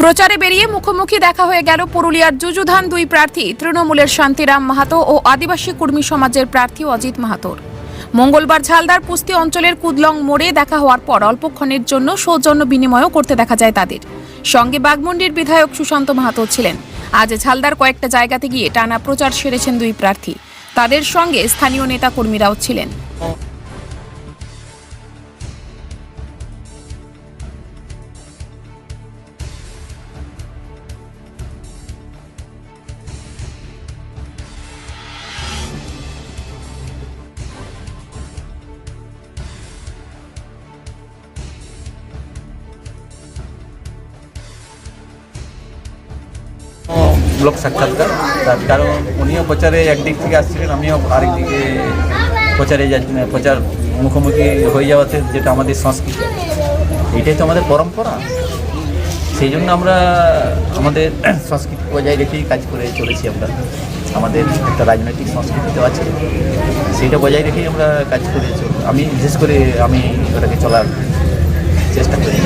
প্রচারে বেরিয়ে মুখোমুখি দেখা হয়ে গেল পুরুলিয়ার যুযুধান দুই প্রার্থী, তৃণমূলের শান্তিরাম মাহাতো ও আদিবাসী কর্মী সমাজের প্রার্থী অজিত মাহাতোর। মঙ্গলবার ঝালদার পুস্তি অঞ্চলের কুদলং মোড়ে দেখা হওয়ার পর অল্পক্ষণের জন্য সৌজন্য বিনিময়ও করতে দেখা যায় তাদের। সঙ্গে বাগমুন্ডির বিধায়ক সুশান্ত মাহাতো ছিলেন। আজ ঝালদার কয়েকটা জায়গাতে গিয়ে টানা প্রচার সেরেছেন দুই প্রার্থী। তাদের সঙ্গে স্থানীয় নেতা কর্মীরাও ছিলেন। ব্লক সাক্ষাৎকার। তার কারণ উনিও প্রচারে একদিক থেকে আসছিলেন, আমিও আরেক দিকে প্রচারে যাচ্ছি প্রচার মুখোমুখি হয়ে যাওয়াতে যেটা আমাদের সংস্কৃতি। এটাই তো আমাদের পরম্পরা। সেই জন্য আমরা আমাদের সংস্কৃতি বজায় রেখেই কাজ করে চলেছি আমরা। আমাদের একটা রাজনৈতিক সংস্কৃতি তো আছে। সেইটা বজায় রেখেই আমরা কাজ করে আমি, বিশেষ করে আমি ওটাকে চলার চেষ্টা করি।